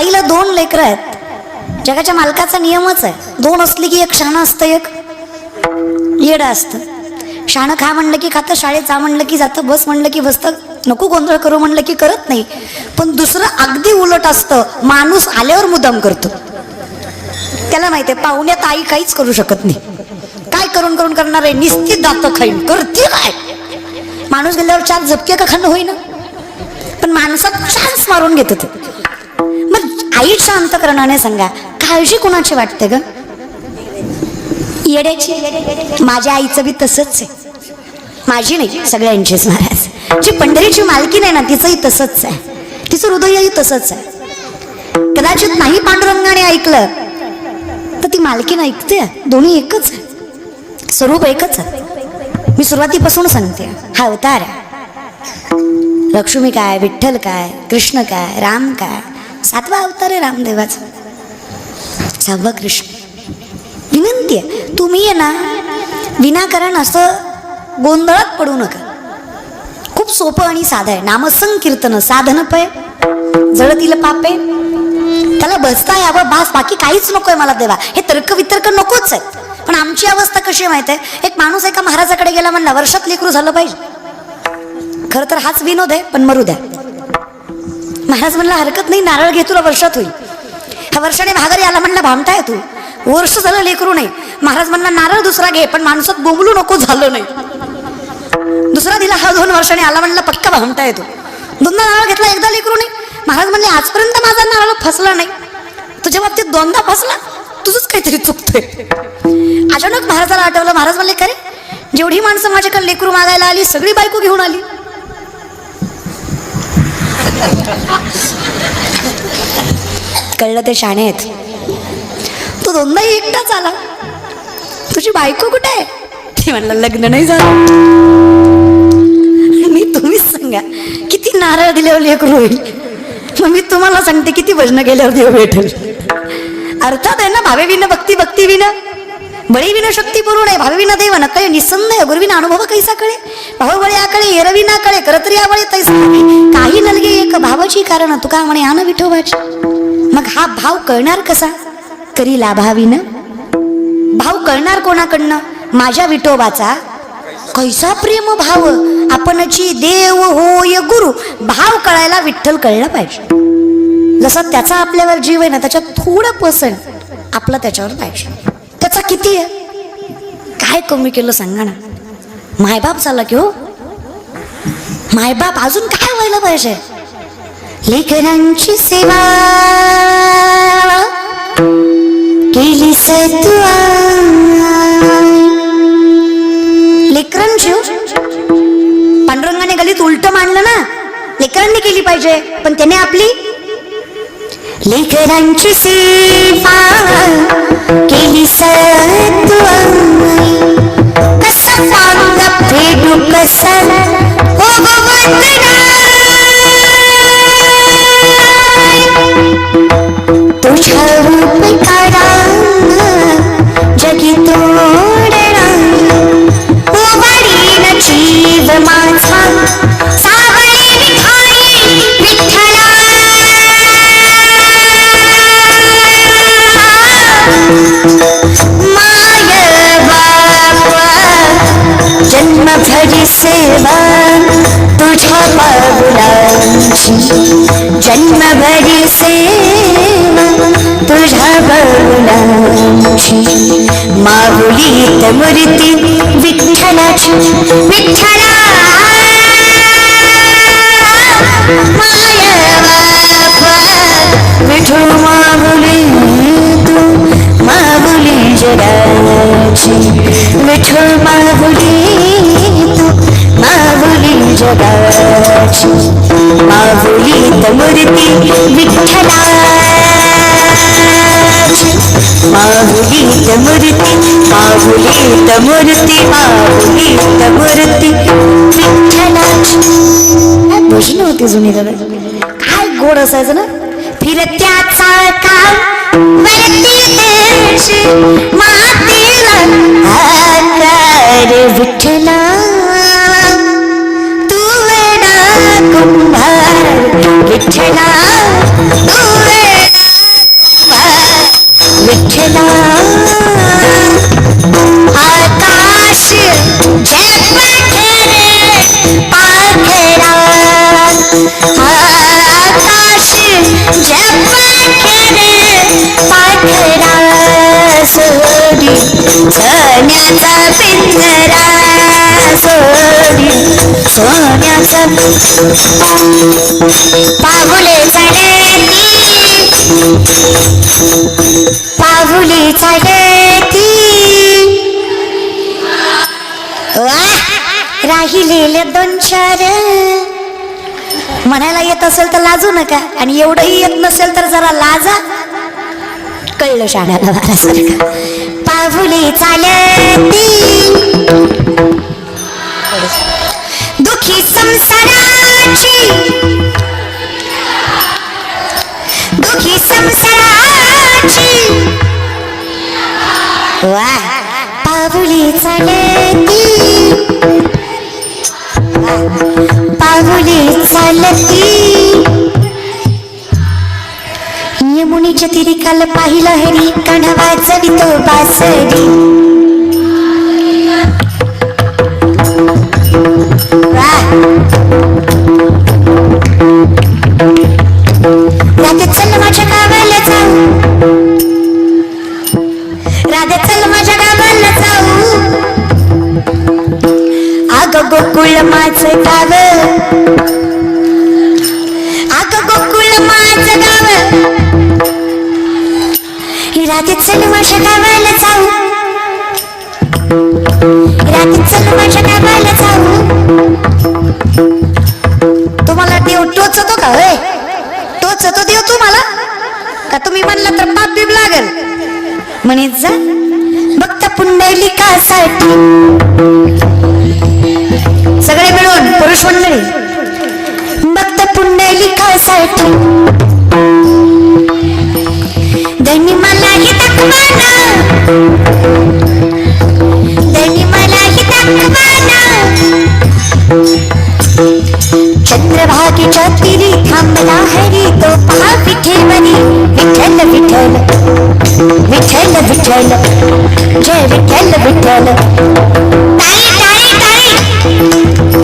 आईला दोन लेकरं आहेत. जगाच्या मालकाचा नियमच आहे. दोन असली की एक शाणं असतं एक. येडं असतं. शाणं खा म्हणलं की खातं शाळेत जा म्हणलं की जातं बस म्हणलं की बसतं. नको गोंधळ करू म्हणलं की करत नाही. पण दुसरं अगदी उलट असतं माणूस आल्यावर मुद्दाम करतो. त्याला माहिती आहे पाहुण्यात आई काहीच करू शकत नाही. काय करून करून करणार आहे? निश्चित दात खाईन. करते काय? माणूस गेल्यावर चार झपके का खाणं होईना? पण माणसात चान्स मारून घेत ते. मग अंतकरणाने सांगा काळजी कोणाची वाटते ग? येड्याची. माझ्या आईचं बी तसंच आहे. माझी नाही सगळ्यांचीच महाराज. जी पंढरीची मालकी नाही ना तिचंही तसंच आहे. तिचं हृदयही तसंच आहे. कदाचित नाही पांडुरंगाने ऐकलं तर ती मालकीन ऐकते. दोन्ही एकच आहे. स्वरूप एकच आहे. मी सुरुवातीपासून सांगते. हा अवतार आहे. लक्ष्मी काय विठ्ठल काय कृष्ण काय राम काय सातवा अवतार आहे रामदेवाचा. सहावा कृष्ण. विनंती आहे तुम्ही आहे ना विनाकारण असं गोंधळात पडू नका. खूप सोपं आणि साधं आहे. नामसंकीर्तन साधन पय. जळतील पापे. त्याला बसता यावं बास. बाकी काहीच नकोय मला देवा. हे तर्क वितर्क नकोच आहेत पण आमची अवस्था कशी आहे आहे? एक माणूस एका महाराजाकडे गेला म्हणला वर्षात लेकरू झालं पाहिजे. खरं तर हाच विनोद आहे पण मरू द्या महाराज म्हणला हरकत नाही नारळ घे तुला वर्षात होईल. ह्या वर्षाने महागारी आला म्हणला भामटाय तू. वर्ष झालं लेकरू नाही. महाराज म्हणला नारळ दुसरा घे पण माणसात बोंबलू नको झालं नाही. दुसरा दिला हा दोन वर्षाने आला म्हणला पक्का भामता येतो दोनदा नारळ घेतला एकदा लेकरू नाही. महाराज म्हणले आजपर्यंत माझा नारळ फसला नाही. तुझ्या बाबतीत दोनदा फसला? तुझंच काहीतरी चुकतंय. अचानक महाराजाला आठवलं महाराज म्हणले खरे जेवढी माणसं माझ्याकडे लेकरू मागायला आली सगळी बायको घेऊन आली. कळलं ते शाणे आहेत. तू दोनदाही एकटाच आला. तुझी बायको कुठे आहे? ते म्हणलं लग्न नाही झालं. मी तुम्हीच सांगा किती नारळ दिल्यावर एक होईल? मग मी तुम्हाला सांगते किती भजनं केल्यावर देव भेटेल. अर्थात आहे ना भावे विन भक्ती भक्ती विना बळीविना शक्ती पुरुण आहे भावे देव देव नकळे निसंदेह गुरुविना अनुभव कैसा कळे भावबळे आकडे एरविना कळे करतरी आवळे तैसा काही नलगे एक भावाची कारण तुका म्हणे आन विठोबाची मग हा भाव कळणार कसा करी लाभाविन भाव कळणार कोणाकडनं माझ्या विठोबाचा कैसा प्रेम भाव आपणची देव होय गुरु भाव कळायला विठ्ठल कळला पाहिजे जसा त्याचा आपल्यावर जीव आहे ना त्याच्यात थोडं पर्सेंट आपलं त्याच्यावर पाहिजे त्याचा किती आहे? काय कमी केलं सांगा ना. मायबाप झाला की हो. मायबाप अजून काय व्हायला पाहिजे? लेकरांची सेवा केली लेकरांची हो. पांडुरंगाने गलीत उलट मांडलं ना. लेकरांनी केली पाहिजे पण त्याने आपली लेकरांची सेवा केली सत्वा कसा पांग फेडू कसा हो तुझ्या रूप बाबुलांची जन्मभरी सेवा तुझ्या बाबुलांची माऊलीत मूर्ती विठ्ठलाची विठ्ठला. माय बापा विठू माऊली तू माऊली जगाची. विठू माऊली तू माऊली जगाची माऊलीत मूर्ती विठ्ठलाची माऊलीत मूर्ती माऊलीत मूर्ती माऊलीत मूर्ती विठ्ठलाची काय भजन होती जुनी दादा? काय गोड असायचं ना? फिरत्याचा काळ वरती देश मातीला आकार विठ्ठला सोन्याचा पिंजरा सोडी सोन्याचा पाहुले चढती. पाहुले चढती. राहिलेले दोन चार म्हणायला येत असेल तर लाजू नका आणि एवढंही येत नसेल तर जरा लाजा. कळलं शाण्याला महारासारखं पाहुली चालती. दुखी संसाराची. दुखी संसाराची. वा पाहुली चालती. काल पाहिलं हरी कणवाचं वितो बासरी राधे चल माझ्या गावाला जाऊ. राधे चल माझ्या गावाला जाऊ. अग गोकुळ माझं गाव. राधे चल माझ्या गावाला जाऊ. राधे चल माझ्या गावाला जाऊ. तुम्हाला देव टोचतो का होय? टोचतो देव तुम्हाला? का तुम्ही म्हणलं तर पाप बीप लागल? म्हणे जा. भक्त पुंडलिकासाठी सगळे मिळून पुरुष मंडळी भक्त पुंडलिकासाठी चंद्रभागी चौकिरी थांबला हरी तो पहा विठेवरी विठ्ठल विठ्ठल. विठ्ठल विठ्ठल. जय विठ्ठल विठ्ठल. ताई ताई ताई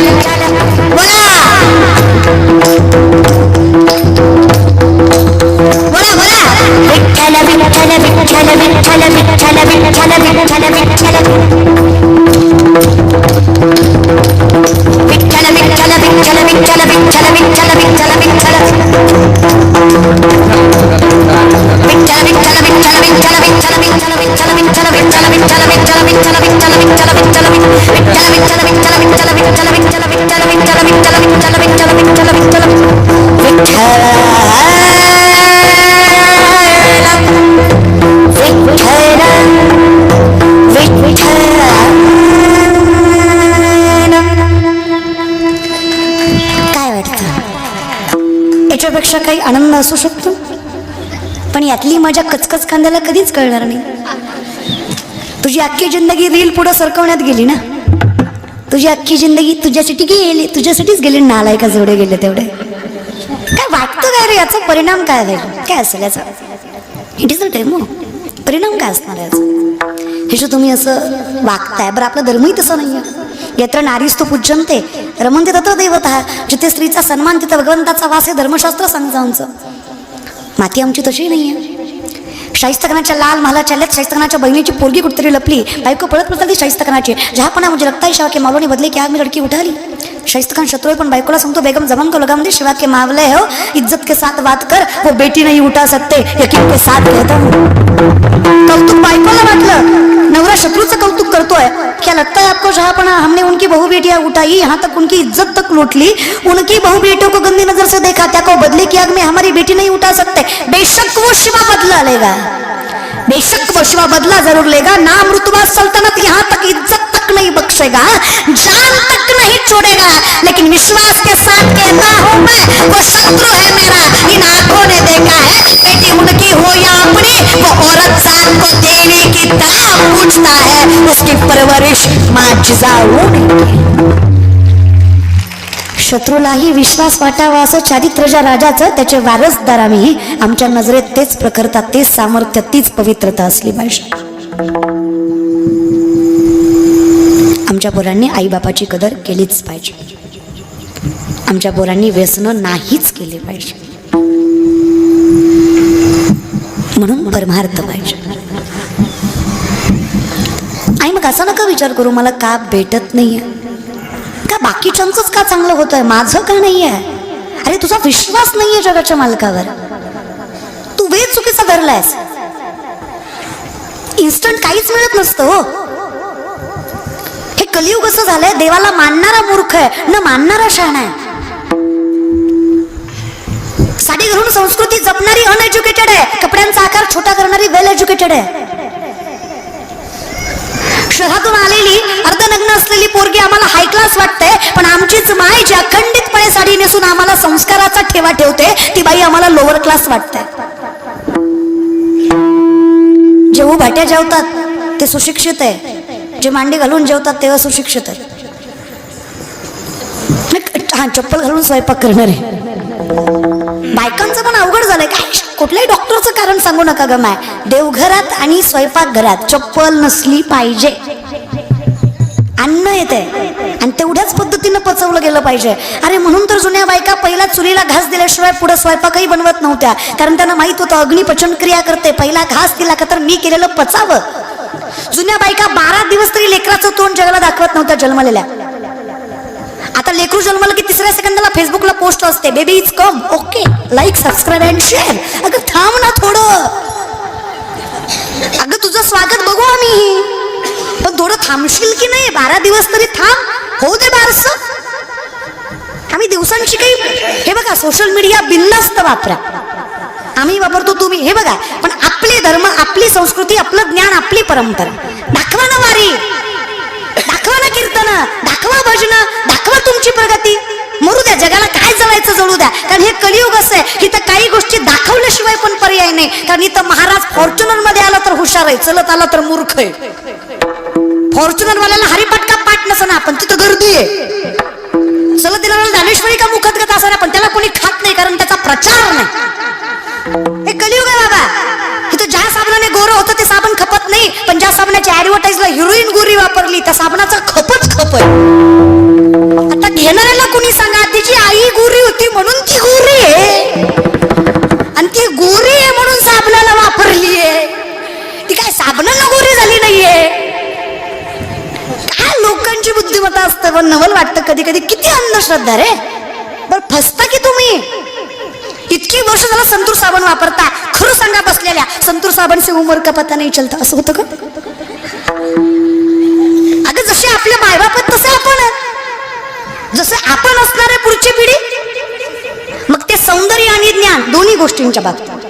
Dominicana. वाटतं याच्यापेक्षा काही आनंद असू शकतो? पण यातली माझ्या कचकच खांद्याला कधीच कळणार नाही. तुझी अख्खी जिंदगी रील पुढं सरकवण्यात गेली ना? तुझी अख्खी जिंदगी तुझ्यासाठी गेली तुझ्यासाठीच गेली नालायका जेवढे गेले तेवढे. काय वाटतं काय रे याचा? परिणाम काय होईल काय असेल याचा? इट इज अ डेमो परिणाम काय असणार आहे याचा? हे तुम्ही असं वागताय बरं आपला धर्मही तसं नाही आहे यत्र नारीस्तु पूज्यंते रमंते तत्र देवता जिथे स्त्रीचा सन्मान तिथं भगवंताचा वास हे धर्मशास्त्र सांगतं आमचं माती आमची तशी नाही आहे शाहिस्तकनाच्या लाल महाला चालल्यात शाहिस्तकनाच्या बहिणीची पोरगी कुठतरी लपली बायको पळत पळत ती शाहिस्तकनाची जहापणा म्हणजे रक्ताई शाह के मावलोनी बदले की आज मी लडकी उठाली. शाहिस्तखान शत्रू पण बायकोला सांगतो बेगम जमन को लगाम दे शिवा के मावले हो इज्जत के साथ बात कर वो बेटी नहीं उठा सकते यकीन के साथ कहता हूँ. क्या लगता है आपको जहापना हमने उनकी बहु बेटियाँ उठाई, यहाँ तक उनकी इज़्ज़त तक लूट ली? उनकी बहु बेटियों को गंदी नज़र से देखा, क्या को बदले की आग में हमारी बेटी नहीं उठा सकते? बेशक वो शिवा बदला लेगा। बेशक बशवा बदला ज़रूर लेगा। नाम रुतबा सल्तनत यहाँ तक इज़्ज़त तक नहीं बख्शेगा। जान तक नहीं छोड़ेगा। लेकिन विश्वास के साथ कहता हूँ मैं, वो शत्रु है मेरा। इन आँखों ने देखा। तरह पूछता है उसकी परवरिश माँ जिजाऊ शत्रूलाही विश्वास वाटावा असं चारित्र्यच्या राजाचं त्याचे वारसदार आम्ही आमच्या नजरेत तेच प्रखरता तेच सामर्थ्य तीच पवित्रता असली पाहिजे. आमच्या पोरांनी आईबापाची कदर केलीच पाहिजे. आमच्या पोरांनी व्यसनं नाहीच केली पाहिजे. म्हणून परमार्थ पाहिजे. असं नका विचार करू मला का भेटत नाही आहे का बाकीच्यांचंच का चांगलं होत आहे माझं का नाही आहे अरे तुझा विश्वास नाही आहे जगाच्या मालकावर. तू वेद चुकीचा धरलायस. इन्स्टंट काहीच मिळत नसतं हो. हे कलियुग असं झालंय देवाला मानणारा मूर्ख आहे न मानणारा शहाणा आहे. साडी घालून संस्कृती जपणारी अनएज्युकेटेड आहे कपड्यांचा आकार छोटा करणारी वेल एज्युकेटेड आहे. शहरातून आलेली अर्धनग्न असलेली पोरगी आम्हाला हाय क्लास वाटते पण आमचीच माय जी अखंडितपणे साडी नेसून आम्हाला संस्काराचा ठेवा ठेवते ती बाई आम्हाला लोअर क्लास वाटते जेव्हा भाट्या जेवतात ते सुशिक्षित आहे. जे मांडी घालून जेवतात तेव्हा सुशिक्षित आहे. हा चप्पल घालून स्वयंपाक करणार आहे. बायकांचं पण अवघड झालंय कुठल्याही डॉक्टरचं कारण सांगू नका ग माय. देवघरात आणि स्वयंपाकघरात चप्पल नसली पाहिजे. अन्न येते आणि तेवढ्याच पद्धतीनं पचवलं गेलं पाहिजे. अरे म्हणून तर जुन्या बायका पहिला चुलीला घास दिल्याशिवाय पुढे स्वयंपाकही बनवत नव्हत्या. कारण त्यांना माहीत होतं अग्निपचन क्रिया करते. पहिला घास दिला का तर मी केलेलं पचावं. जुन्या बायका बारा दिवस तरी लेकराचं तोंड जगाला दाखवत नव्हत्या जन्मलेल्या. आता लेकरू जन्माला की तिसऱ्या सेकंदाला फेसबुकला पोस्ट असते. Baby is come okay like subscribe and share अगं थांब ना थोडं. अगं तुझं स्वागत बघू आम्ही. पण थोडं थांबशील की नाही? बारा दिवस तरी थांब. होऊ दे बारस. आम्ही दिवसांची काही हे बघा सोशल मीडिया बिनधास्त वापरा. आम्ही वापरतो तुम्ही. हे बघा. पण आपले धर्म आपली संस्कृती आपलं ज्ञान आपली परंपरा. दाखवा ना वारी. ना दाखवा भजन दाखवा तुमची प्रगती. मरू द्या जगाला काय जळायचं जळू द्या. कारण हे कलियुग असं आहे इथं काही गोष्टी दाखवल्याशिवाय पण पर्याय नाही. कारण इथं महाराज फॉर्च्युनरमध्ये आला तर हुशार आहे चलत आला तर मूर्ख आहे. फॉर्च्युनर वाल्याला हरिपटका पाठ नसना पण तिथं गर्दी आहे. चलत दिला ज्ञानेश्वरी का मुखदगत असणार पण त्याला कोणी खात नाही कारण त्याचा प्रचार नाही. साबणाच्या ऍडव्हर्टाईजला हिरोईन गोरी वापरली. त्या साबणाचा खपच खप आहे. आता घेणाऱ्याला कुणी सांगा तिची आई गोरी होती म्हणून ती गोरी आहे. आणि ती गोरी आहे म्हणून साबणाला वापरली आहे. ती काय साबणाला गोरी झाली नाहीये? काय लोकांची बुद्धिमत्ता असते पण नवल वाटतं कधी कधी किती अंधश्रद्धा रे. बर फसता की तुम्ही? इतकी वर्ष झाला संतूर साबण वापरता. खरं सांगा बसलेल्या संतूर साबण से उमर का पता नाही चलता. असं होतं का? अगं जसे आपले मायबाप आहेत तसे आपण जसं आपण असणार आहे पुढची पिढी मग ते सौंदर्य आणि ज्ञान दोन्ही गोष्टींच्या बाबतीत.